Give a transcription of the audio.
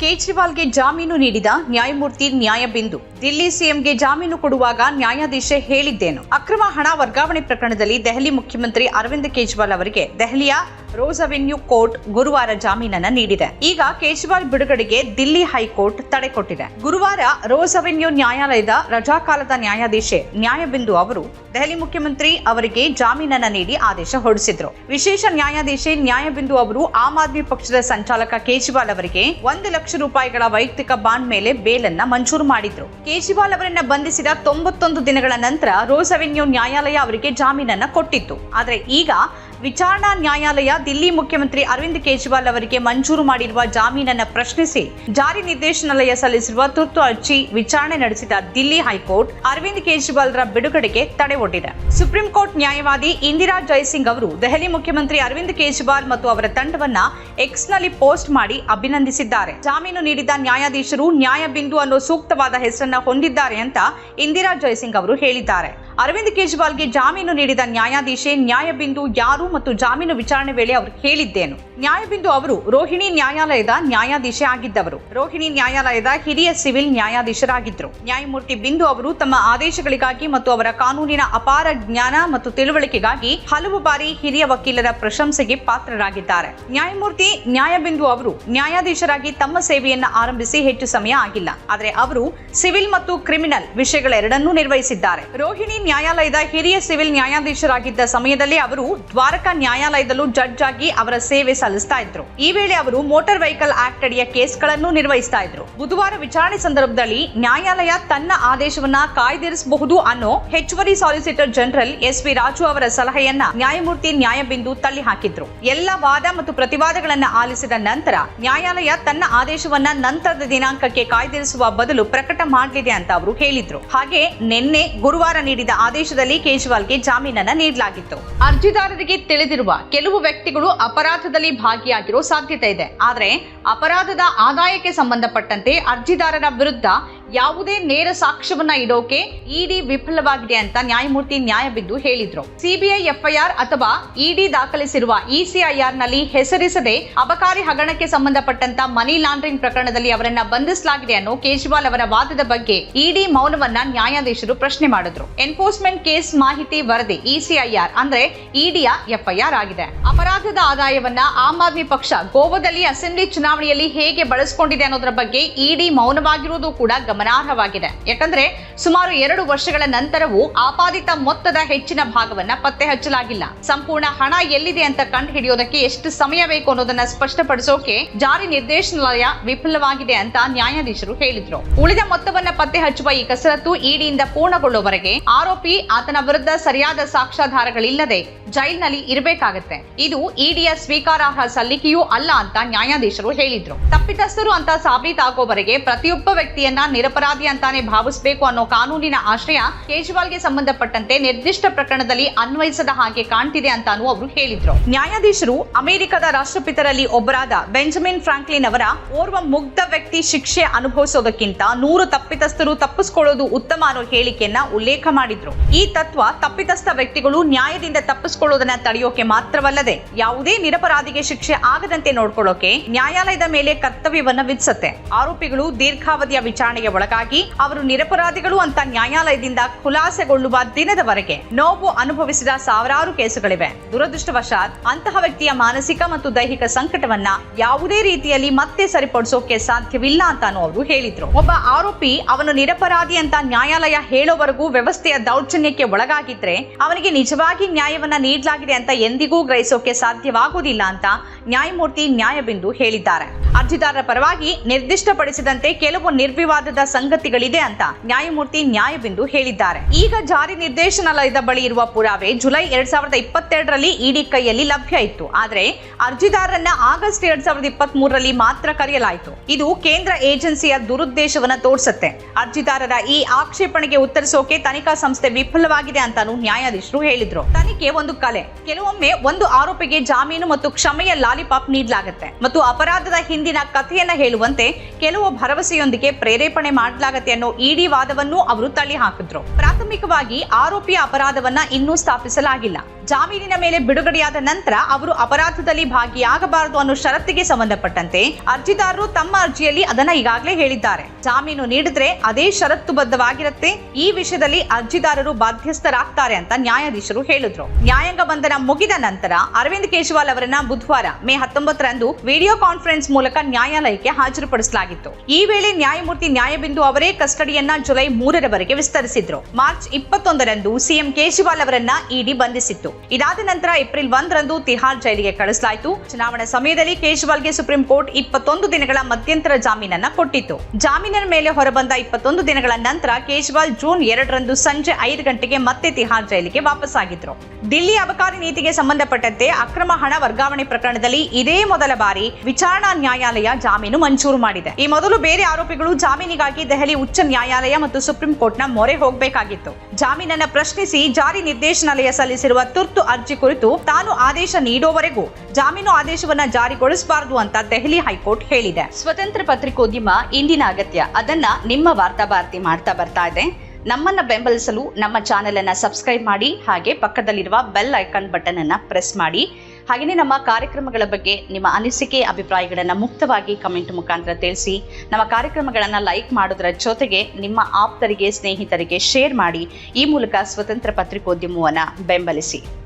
ಕೇಜ್ರಿವಾಲ್ಗೆ ಜಾಮೀನು ನೀಡಿದ ನ್ಯಾಯಮೂರ್ತಿ ನ್ಯಾಯಬಿಂದು. ದಿಲ್ಲಿ ಸಿಎಂಗೆ ಜಾಮೀನು ಕೊಡುವಾಗ ನ್ಯಾಯಾಧೀಶೆ ಹೇಳಿದ್ದೇನು. ಅಕ್ರಮ ಹಣ ವರ್ಗಾವಣೆ ಪ್ರಕರಣದಲ್ಲಿ ದೆಹಲಿ ಮುಖ್ಯಮಂತ್ರಿ ಅರವಿಂದ್ ಕೇಜ್ರಿವಾಲ್ ಅವರಿಗೆ ದೆಹಲಿಯ ರೋಸ್ ಅವೆನ್ಯೂ ಕೋರ್ಟ್ ಗುರುವಾರ ಜಾಮೀನನ್ನ ನೀಡಿದೆ. ಈಗ ಕೇಜ್ರಿವಾಲ್ ಬಿಡುಗಡೆಗೆ ದಿಲ್ಲಿ ಹೈಕೋರ್ಟ್ ತಡೆ ಕೊಟ್ಟಿದೆ. ಗುರುವಾರ ರೋಸ್ ಅವೆನ್ಯೂ ನ್ಯಾಯಾಲಯದ ರಜಾಕಾಲದ ನ್ಯಾಯಾಧೀಶೆ ನ್ಯಾಯಬಿಂದು ಅವರು ದೆಹಲಿ ಮುಖ್ಯಮಂತ್ರಿ ಅವರಿಗೆ ಜಾಮೀನನ್ನ ನೀಡಿ ಆದೇಶ ಹೊರಡಿಸಿದ್ರು. ವಿಶೇಷ ನ್ಯಾಯಾಧೀಶೆ ನ್ಯಾಯಬಿಂದು ಅವರು ಆಮ್ ಆದ್ಮಿ ಪಕ್ಷದ ಸಂಚಾಲಕ ಕೇಜ್ರಿವಾಲ್ ಅವರಿಗೆ ಒಂದು ಲಕ್ಷ ರೂಪಾಯಿಗಳ ವೈಯಕ್ತಿಕ ಬಾಂಡ್ ಮೇಲೆ ಬೇಲನ್ನ ಮಂಜೂರು ಮಾಡಿದ್ರು. ಕೇಜ್ರಿವಾಲ್ ಅವರನ್ನ ಬಂಧಿಸಿದ ತೊಂಬತ್ತೊಂದು ದಿನಗಳ ನಂತರ ರೋಸ್ ಅವೆನ್ಯೂ ನ್ಯಾಯಾಲಯ ಅವರಿಗೆ ಜಾಮೀನನ್ನ ಕೊಟ್ಟಿತ್ತು. ಆದರೆ ಈಗ ವಿಚಾರಣಾ ನ್ಯಾಯಾಲಯ ದಿಲ್ಲಿ ಮುಖ್ಯಮಂತ್ರಿ ಅರವಿಂದ್ ಕೇಜ್ರಿವಾಲ್ ಅವರಿಗೆ ಮಂಜೂರು ಮಾಡಿರುವ ಜಾಮೀನನ್ನು ಪ್ರಶ್ನಿಸಿ ಜಾರಿ ನಿರ್ದೇಶನಾಲಯ ಸಲ್ಲಿಸಿರುವ ತುರ್ತು ಅರ್ಜಿ ವಿಚಾರಣೆ ನಡೆಸಿದ ದಿಲ್ಲಿ ಹೈಕೋರ್ಟ್ ಅರವಿಂದ್ ಕೇಜ್ರಿವಾಲ್ರ ಬಿಡುಗಡೆಗೆ ತಡೆ ಒಡ್ಡಿದೆ. ಸುಪ್ರೀಂ ಕೋರ್ಟ್ ನ್ಯಾಯವಾದಿ ಇಂದಿರಾ ಜೈಸಿಂಗ್ ಅವರು ದೆಹಲಿ ಮುಖ್ಯಮಂತ್ರಿ ಅರವಿಂದ್ ಕೇಜ್ರಿವಾಲ್ ಮತ್ತು ಅವರ ತಂಡವನ್ನ ಎಕ್ಸ್ನಲ್ಲಿ ಪೋಸ್ಟ್ ಮಾಡಿ ಅಭಿನಂದಿಸಿದ್ದಾರೆ. ಜಾಮೀನು ನೀಡಿದ ನ್ಯಾಯಾಧೀಶರು ನ್ಯಾಯಬಿಂದು ಅನ್ನೋ ಸೂಕ್ತವಾದ ಹೆಸರನ್ನ ಹೊಂದಿದ್ದಾರೆ ಅಂತ ಇಂದಿರಾ ಜೈಸಿಂಗ್ ಅವರು ಹೇಳಿದ್ದಾರೆ. ಅರವಿಂದ್ ಕೇಜ್ರಿವಾಲ್ಗೆ ಜಾಮೀನು ನೀಡಿದ ನ್ಯಾಯಾಧೀಶೆ, ನ್ಯಾಯಬಿಂದು ಯಾರು ಮತ್ತು ಜಾಮೀನು ವಿಚಾರಣೆ ವೇಳೆ ಅವರು ಹೇಳಿದ್ದೇನು? ನ್ಯಾಯಬಿಂದು ಅವರು ರೋಹಿಣಿ ನ್ಯಾಯಾಲಯದ ನ್ಯಾಯಾಧೀಶೆ ಆಗಿದ್ದವರು. ರೋಹಿಣಿ ನ್ಯಾಯಾಲಯದ ಹಿರಿಯ ಸಿವಿಲ್ ನ್ಯಾಯಾಧೀಶರಾಗಿದ್ದರು ನ್ಯಾಯಮೂರ್ತಿ ಬಿಂದು ಅವರು ತಮ್ಮ ಆದೇಶಗಳಿಗಾಗಿ ಮತ್ತು ಅವರ ಕಾನೂನಿನ ಅಪಾರ ಜ್ಞಾನ ಮತ್ತು ತಿಳುವಳಿಕೆಗಾಗಿ ಹಲವು ಬಾರಿ ಹಿರಿಯ ವಕೀಲರ ಪ್ರಶಂಸೆಗೆ ಪಾತ್ರರಾಗಿದ್ದಾರೆ. ನ್ಯಾಯಮೂರ್ತಿ ನ್ಯಾಯಬಿಂದು ಅವರು ನ್ಯಾಯಾಧೀಶರಾಗಿ ತಮ್ಮ ಸೇವೆಯನ್ನ ಆರಂಭಿಸಿ ಹೆಚ್ಚು ಸಮಯ ಆಗಿಲ್ಲ. ಆದರೆ ಅವರು ಸಿವಿಲ್ ಮತ್ತು ಕ್ರಿಮಿನಲ್ ವಿಷಯಗಳೆರಡನ್ನೂ ನಿರ್ವಹಿಸಿದ್ದಾರೆ. ರೋಹಿಣಿ ನ್ಯಾಯಾಲಯದ ಹಿರಿಯ ಸಿವಿಲ್ ನ್ಯಾಯಾಧೀಶರಾಗಿದ್ದ ಸಮಯದಲ್ಲಿ ಅವರು ದ್ವಾರಕಾ ನ್ಯಾಯಾಲಯದಲ್ಲೂ ಜಡ್ಜ್ ಆಗಿ ಅವರ ಸೇವೆ ಸಲ್ಲಿಸ್ತಾ ಇದ್ರು. ಈ ವೇಳೆ ಅವರು ಮೋಟಾರ್ ವೆಹಿಕಲ್ ಆಕ್ಟ್ ಅಡಿಯ ಕೇಸ್ಗಳನ್ನು ನಿರ್ವಹಿಸ್ತಾ ಇದ್ರು. ಬುಧವಾರ ವಿಚಾರಣೆ ಸಂದರ್ಭದಲ್ಲಿ ನ್ಯಾಯಾಲಯ ತನ್ನ ಆದೇಶವನ್ನ ಕಾಯ್ದಿರಿಸಬಹುದು ಅನ್ನೋ ಹೆಚ್ಚುವರಿ solicitor general S V Raju ಅವರ ಸಲಹೆಯನ್ನ ನ್ಯಾಯಮೂರ್ತಿ ನ್ಯಾಯಬಿಂದು ತಳ್ಳಿ ಹಾಕಿದ್ರು. ಎಲ್ಲ ವಾದ ಮತ್ತು ಪ್ರತಿವಾದಗಳನ್ನ ಆಲಿಸಿದ ನಂತರ ನ್ಯಾಯಾಲಯ ತನ್ನ ಆದೇಶವನ್ನ ನಂತರದ ದಿನಾಂಕಕ್ಕೆ ಕಾಯ್ದಿರಿಸುವ ಬದಲು ಪ್ರಕಟ ಮಾಡಲಿದೆ ಅಂತ ಅವರು ಹೇಳಿದ್ರು. ಹಾಗೆ ನಿನ್ನೆ ಗುರುವಾರ ನೀಡಿದ ಆದೇಶದಲ್ಲಿ ಕೇಜ್ರಿವಾಲ್ಗೆ ಜಾಮೀನನ್ನ ನೀಡಲಾಗಿತ್ತು. ಅರ್ಜಿದಾರರಿಗೆ ತಿಳಿದಿರುವ ಕೆಲವು ವ್ಯಕ್ತಿಗಳು ಅಪರಾಧದಲ್ಲಿ ಭಾಗಿಯಾಗಿರೋ ಸಾಧ್ಯತೆ ಇದೆ. ಆದರೆ ಅಪರಾಧದ ಆದಾಯಕ್ಕೆ ಸಂಬಂಧಪಟ್ಟಂತೆ ಅರ್ಜಿದಾರರ ವಿರುದ್ಧ ಯಾವುದೇ ನೇರ ಸಾಕ್ಷ್ಯವನ್ನ ಇಡೋಕೆ ಇಡಿ ವಿಫಲವಾಗಿದೆ ಅಂತ ನ್ಯಾಯಮೂರ್ತಿ ನ್ಯಾಯಬಿಂದು ಹೇಳಿದ್ರು. ಸಿಬಿಐ, ಎಫ್ಐಆರ್ ಅಥವಾ ಇಡಿ ದಾಖಲಿಸಿರುವ ಇಸಿಐಆರ್ನಲ್ಲಿ ಹೆಸರಿಸದೆ ಅಬಕಾರಿ ಹಗರಣಕ್ಕೆ ಸಂಬಂಧಪಟ್ಟಂತ ಮನಿ ಲಾಂಡ್ರಿಂಗ್ ಪ್ರಕರಣದಲ್ಲಿ ಅವರನ್ನ ಬಂಧಿಸಲಾಗಿದೆ ಅನ್ನೋ ಕೇಜ್ರಿವಾಲ್ ಅವರ ವಾದದ ಬಗ್ಗೆ ಇಡಿ ಮೌನವನ್ನ ನ್ಯಾಯಾಧೀಶರು ಪ್ರಶ್ನೆ ಮಾಡಿದ್ರು. ಎನ್ಫೋರ್ಸ್ಮೆಂಟ್ ಕೇಸ್ ಮಾಹಿತಿ ವರದಿ ಇಸಿಐಆರ್ ಅಂದ್ರೆ ಇಡಿಯ ಎಫ್ಐಆರ್ ಆಗಿದೆ. ಅಪರಾಧದ ಆದಾಯವನ್ನ ಆಮ್ ಆದ್ಮಿ ಪಕ್ಷ ಗೋವಾದಲ್ಲಿ ಅಸೆಂಬ್ಲಿ ಚುನಾವಣೆಯಲ್ಲಿ ಹೇಗೆ ಬಳಸಿಕೊಂಡಿದೆ ಅನ್ನೋದರ ಬಗ್ಗೆ ಇಡಿ ಮೌನವಾಗಿರುವುದು ಕೂಡ ಗಮನಾರ್ಹವಾಗಿದೆ. ಯಾಕಂದ್ರೆ ಸುಮಾರು ಎರಡು ವರ್ಷಗಳ ನಂತರವೂ ಆಪಾದಿತ ಮೊತ್ತದ ಹೆಚ್ಚಿನ ಭಾಗವನ್ನ ಪತ್ತೆ ಹಚ್ಚಲಾಗಿಲ್ಲ. ಸಂಪೂರ್ಣ ಹಣ ಎಲ್ಲಿದೆ ಅಂತ ಕಂಡು ಹಿಡಿಯೋದಕ್ಕೆ ಎಷ್ಟು ಸಮಯ ಬೇಕು ಅನ್ನೋದನ್ನ ಸ್ಪಷ್ಟಪಡಿಸೋಕೆ ಜಾರಿ ನಿರ್ದೇಶನಾಲಯ ವಿಫಲವಾಗಿದೆ ಅಂತ ನ್ಯಾಯಾಧೀಶರು ಹೇಳಿದ್ರು. ಉಳಿದ ಮೊತ್ತವನ್ನ ಪತ್ತೆ ಹಚ್ಚುವ ಈ ಕಸರತ್ತು ಇಡಿಯಿಂದ ಪೂರ್ಣಗೊಳ್ಳುವವರೆಗೆ ಆರೋಪಿ ಆತನ ವಿರುದ್ಧ ಸರಿಯಾದ ಸಾಕ್ಷ್ಯಾಧಾರಗಳಿಲ್ಲದೆ ಜೈಲ್ನಲ್ಲಿ ಇರಬೇಕಾಗತ್ತೆ. ಇದು ಇಡಿಯ ಸ್ವೀಕಾರಾರ್ಹ ಸಲ್ಲಿಕೆಯೂ ಅಲ್ಲ ಅಂತ ನ್ಯಾಯಾಧೀಶರು ಹೇಳಿದ್ರು. ತಪ್ಪಿತಸ್ಥರು ಅಂತ ಸಾಬೀತಾಗೋವರೆಗೆ ಪ್ರತಿಯೊಬ್ಬ ವ್ಯಕ್ತಿಯನ್ನ ನಿರಪರಾಧಿ ಅಂತಾನೆ ಭಾವಿಸಬೇಕು ಅನ್ನೋ ಕಾನೂನಿನ ಆಶ್ರಯ ಕೇಜ್ರಿವಾಲ್ಗೆ ಸಂಬಂಧಪಟ್ಟಂತೆ ನಿರ್ದಿಷ್ಟ ಪ್ರಕರಣದಲ್ಲಿ ಅನ್ವಯಿಸದ ಹಾಗೆ ಕಾಣ್ತಿದೆ ಅಂತಾನೂ ಅವರು ಹೇಳಿದ್ರು. ನ್ಯಾಯಾಧೀಶರು ಅಮೆರಿಕದ ರಾಷ್ಟ್ರಪಿತರಲ್ಲಿ ಒಬ್ಬರಾದ ಬೆಂಜಮಿನ್ ಫ್ರಾಂಕ್ಲಿನ್ ಅವರ ಓರ್ವ ಮುಗ್ಧ ವ್ಯಕ್ತಿ ಶಿಕ್ಷೆ ಅನುಭವಿಸೋದಕ್ಕಿಂತ ನೂರು ತಪ್ಪಿತಸ್ಥರು ತಪ್ಪಿಸ್ಕೊಳ್ಳೋದು ಉತ್ತಮ ಅನ್ನೋ ಹೇಳಿಕೆಯನ್ನ ಉಲ್ಲೇಖ ಮಾಡಿದ್ರು. ಈ ತತ್ವ ತಪ್ಪಿತಸ್ಥ ವ್ಯಕ್ತಿಗಳು ನ್ಯಾಯದಿಂದ ತಪ್ಪಿಸ್ಕೊಳ್ಳೋದನ್ನ ತಡೆಯೋಕೆ ಮಾತ್ರವಲ್ಲದೆ ಯಾವುದೇ ನಿರಪರಾಧಿಗೆ ಶಿಕ್ಷೆ ಆಗದಂತೆ ನೋಡ್ಕೊಳ್ಳೋಕೆ ನ್ಯಾಯಾಲಯದ ಮೇಲೆ ಕರ್ತವ್ಯವನ್ನ ವಿಧಿಸುತ್ತೆ. ಆರೋಪಿಗಳು ದೀರ್ಘಾವಧಿಯ ವಿಚಾರಣೆಗೆ ಒಳಗಾಗಿ ಅವರು ನಿರಪರಾಧಿಗಳು ಅಂತ ನ್ಯಾಯಾಲಯದಿಂದ ಖುಲಾಸೆಗೊಳ್ಳುವ ದಿನದವರೆಗೆ ನೋವು ಅನುಭವಿಸಿದ ಸಾವಿರಾರು ಕೇಸುಗಳಿವೆ. ದುರದೃಷ್ಟವಶಾತ್ ಅಂತಹ ವ್ಯಕ್ತಿಯ ಮಾನಸಿಕ ಮತ್ತು ದೈಹಿಕ ಸಂಕಟವನ್ನ ಯಾವುದೇ ರೀತಿಯಲ್ಲಿ ಮತ್ತೆ ಸರಿಪಡಿಸೋಕೆ ಸಾಧ್ಯವಿಲ್ಲ ಅಂತಾನು ಅವರು ಹೇಳಿದ್ರು. ಒಬ್ಬ ಆರೋಪಿ ಅವನು ನಿರಪರಾಧಿ ಅಂತ ನ್ಯಾಯಾಲಯ ಹೇಳೋವರೆಗೂ ವ್ಯವಸ್ಥೆಯ ದೌರ್ಜನ್ಯಕ್ಕೆ ಒಳಗಾಗಿದ್ರೆ ಅವನಿಗೆ ನಿಜವಾಗಿ ನ್ಯಾಯವನ್ನ ನೀಡಲಾಗಿದೆ ಅಂತ ಎಂದಿಗೂ ಗ್ರಹಿಸೋಕೆ ಸಾಧ್ಯವಾಗುವುದಿಲ್ಲ ಅಂತ ನ್ಯಾಯಮೂರ್ತಿ ನ್ಯಾಯಬಿಂದು ಹೇಳಿದ್ದಾರೆ. ಅರ್ಜಿದಾರರ ಪರವಾಗಿ ನಿರ್ದಿಷ್ಟಪಡಿಸಿದಂತೆ ಕೆಲವು ನಿರ್ವಿವಾದದ ಸಂಗತಿಗಳಿದೆ ಅಂತ ನ್ಯಾಯಮೂರ್ತಿ ನ್ಯಾಯಬಿಂದು ಹೇಳಿದ್ದಾರೆ. ಈಗ ಜಾರಿ ನಿರ್ದೇಶನಾಲಯದ ಬಳಿ ಇರುವ ಪುರಾವೆ ಜುಲೈ ಎರಡ್ ಸಾವಿರದ ಇಪ್ಪತ್ತೆರಡರಲ್ಲಿ ಇಡಿ ಕೈಯಲ್ಲಿ ಲಭ್ಯ ಇತ್ತು. ಆದರೆ ಅರ್ಜಿದಾರರನ್ನ ಆಗಸ್ಟ್ ಎರಡ್ ಸಾವಿರದ ಇಪ್ಪತ್ತ್ ಮೂರರಲ್ಲಿ ಮಾತ್ರ ಕರೆಯಲಾಯಿತು. ಇದು ಕೇಂದ್ರ ಏಜೆನ್ಸಿಯ ದುರುದ್ದೇಶವನ್ನ ತೋರಿಸುತ್ತೆ. ಅರ್ಜಿದಾರರ ಈ ಆಕ್ಷೇಪಣೆಗೆ ಉತ್ತರಿಸೋಕೆ ತನಿಖಾ ಸಂಸ್ಥೆ ವಿಫಲವಾಗಿದೆ ಅಂತಾನು ನ್ಯಾಯಾಧೀಶರು ಹೇಳಿದ್ರು. ತನಿಖೆ ಒಂದು ಕಲೆ. ಕೆಲವೊಮ್ಮೆ ಒಂದು ಆರೋಪಿಗೆ ಜಾಮೀನು ಮತ್ತು ಕ್ಷಮೆಯ ಲಾಲಿಪಾಪ್ ನೀಡಲಾಗುತ್ತೆ. ಮತ್ತು ಅಪರಾಧದ ಹಿಂದಿನ ಕಥೆಯನ್ನ ಹೇಳುವಂತೆ ಕೆಲವು ಭರವಸೆಯೊಂದಿಗೆ ಪ್ರೇರೇಪಣೆ ಮಾಡಲಾಗತ್ತೆ ಅನ್ನೋ ಇಡಿ ವಾದವನ್ನು ಅವರು ತಳ್ಳಿ ಹಾಕಿದ್ರು. ಪ್ರಾಥಮಿಕವಾಗಿ ಆರೋಪಿಯ ಅಪರಾಧವನ್ನ ಇನ್ನೂ ಸ್ಥಾಪಿಸಲಾಗಿಲ್ಲ. ಜಾಮೀನಿನ ಮೇಲೆ ಬಿಡುಗಡೆಯಾದ ನಂತರ ಅವರು ಅಪರಾಧದಲ್ಲಿ ಭಾಗಿಯಾಗಬಾರದು ಅನ್ನೋ ಷರತ್ತಿಗೆ ಸಂಬಂಧಪಟ್ಟಂತೆ ಅರ್ಜಿದಾರರು ತಮ್ಮ ಅರ್ಜಿಯಲ್ಲಿ ಅದನ್ನ ಈಗಾಗಲೇ ಹೇಳಿದ್ದಾರೆ. ಜಾಮೀನು ನೀಡಿದ್ರೆ ಅದೇ ಷರತ್ತುಬದ್ಧವಾಗಿರುತ್ತೆ ಈ ವಿಷಯದಲ್ಲಿ ಅರ್ಜಿದಾರರು ಬಾಧ್ಯಸ್ಥರಾಗ್ತಾರೆ ಅಂತ ನ್ಯಾಯಾಧೀಶರು ಹೇಳಿದ್ರು. ನ್ಯಾಯಾಂಗ ಬಂಧನ ಮುಗಿದ ನಂತರ ಅರವಿಂದ್ ಕೇಜ್ರಿವಾಲ್ ಅವರನ್ನ ಬುಧವಾರ ಮೇ ಹತ್ತೊಂಬತ್ತರಂದು ವಿಡಿಯೋ ಕಾನ್ಫರೆನ್ಸ್ ಮೂಲಕ ನ್ಯಾಯಾಲಯಕ್ಕೆ ಹಾಜರುಪಡಿಸಲಾಗಿತ್ತು. ಈ ವೇಳೆ ನ್ಯಾಯಮೂರ್ತಿ ನ್ಯಾಯಬಿಂದು ಅವರೇ ಕಸ್ಟಡಿಯನ್ನ ಜುಲೈ ಮೂರರವರೆಗೆ ವಿಸ್ತರಿಸಿದ್ರು. ಮಾರ್ಚ್ ಇಪ್ಪತ್ತೊಂದರಂದು ಸಿಎಂ ಕೇಜ್ರಿವಾಲ್ ಅವರನ್ನ ಇಡಿ ಬಂಧಿಸಿತ್ತು. ಇದಾದ ನಂತರ ಏಪ್ರಿಲ್ ಒಂದರಂದು ತಿಹಾರ್ ಜೈಲಿಗೆ ಕಳಿಸಲಾಯಿತು. ಚುನಾವಣಾ ಸಮಯದಲ್ಲಿ ಕೇಜ್ರಿವಾಲ್ಗೆ ಸುಪ್ರೀಂ ಕೋರ್ಟ್ ಇಪ್ಪತ್ತೊಂದು ದಿನಗಳ ಮಧ್ಯಂತರ ಜಾಮೀನನ್ನ ಕೊಟ್ಟಿತ್ತು. ಜಾಮೀನಿನ ಮೇಲೆ ಹೊರಬಂದ ಇಪ್ಪತ್ತೊಂದು ದಿನಗಳ ನಂತರ ಕೇಜ್ರಿವಾಲ್ ಜೂನ್ ಎರಡರಂದು ಸಂಜೆ ಐದು ಗಂಟೆಗೆ ಮತ್ತೆ ತಿಹಾರ್ ಜೈಲಿಗೆ ವಾಪಸ್ಸಾಗಿದ್ರು. ದಿಲ್ಲಿ ಅಬಕಾರಿ ನೀತಿಗೆ ಸಂಬಂಧಪಟ್ಟಂತೆ ಅಕ್ರಮ ಹಣ ವರ್ಗಾವಣೆ ಪ್ರಕರಣದಲ್ಲಿ ಇದೇ ಮೊದಲ ಬಾರಿ ವಿಚಾರಣಾ ನ್ಯಾಯಾಲಯ ಜಾಮೀನು ಮಂಜೂರು ಮಾಡಿದೆ. ಈ ಮೊದಲು ಬೇರೆ ಆರೋಪಿಗಳು ಜಾಮೀನಿಗಾಗಿ ದೆಹಲಿ ಉಚ್ಚ ನ್ಯಾಯಾಲಯ ಮತ್ತು ಸುಪ್ರೀಂ ಕೋರ್ಟ್ನ ಮೊರೆ ಹೋಗಬೇಕಾಗಿತ್ತು. ಜಾಮೀನನ್ನು ಪ್ರಶ್ನಿಸಿ ಜಾರಿ ನಿರ್ದೇಶನಾಲಯ ಸಲ್ಲಿಸಿರುವ ತುರ್ತು ಅರ್ಜಿ ಕುರಿತು ತಾನು ಆದೇಶ ನೀಡುವವರೆಗೂ ಜಾಮೀನು ಆದೇಶವನ್ನ ಜಾರಿಗೊಳಿಸಬಾರದು ಅಂತ ದೆಹಲಿ ಹೈಕೋರ್ಟ್ ಹೇಳಿದೆ. ಸ್ವತಂತ್ರ ಪತ್ರಿಕೋದ್ಯಮ ಇಂದಿನ ಅಗತ್ಯ. ಅದನ್ನ ನಿಮ್ಮ ವಾರ್ತಾ ಭಾರತಿ ಮಾಡ್ತಾ ಬರ್ತಾ ಇದೆ. ನಮ್ಮನ್ನ ಬೆಂಬಲಿಸಲು ನಮ್ಮ ಚಾನೆಲ್ ಅನ್ನ ಸಬ್ಸ್ಕ್ರೈಬ್ ಮಾಡಿ, ಹಾಗೆ ಪಕ್ಕದಲ್ಲಿರುವ ಬೆಲ್ ಐಕಾನ್ ಬಟನ್ ಅನ್ನ ಪ್ರೆಸ್ ಮಾಡಿ. ಹಾಗೆಯೇ ನಮ್ಮ ಕಾರ್ಯಕ್ರಮಗಳ ಬಗ್ಗೆ ನಿಮ್ಮ ಅನಿಸಿಕೆ, ಅಭಿಪ್ರಾಯಗಳನ್ನು ಮುಕ್ತವಾಗಿ ಕಮೆಂಟ್ ಮುಖಾಂತರ ತಿಳಿಸಿ. ನಮ್ಮ ಕಾರ್ಯಕ್ರಮಗಳನ್ನು ಲೈಕ್ ಮಾಡೋದರ ಜೊತೆಗೆ ನಿಮ್ಮ ಆಪ್ತರಿಗೆ, ಸ್ನೇಹಿತರಿಗೆ ಶೇರ್ ಮಾಡಿ. ಈ ಮೂಲಕ ಸ್ವತಂತ್ರ ಪತ್ರಿಕೋದ್ಯಮವನ್ನು ಬೆಂಬಲಿಸಿ.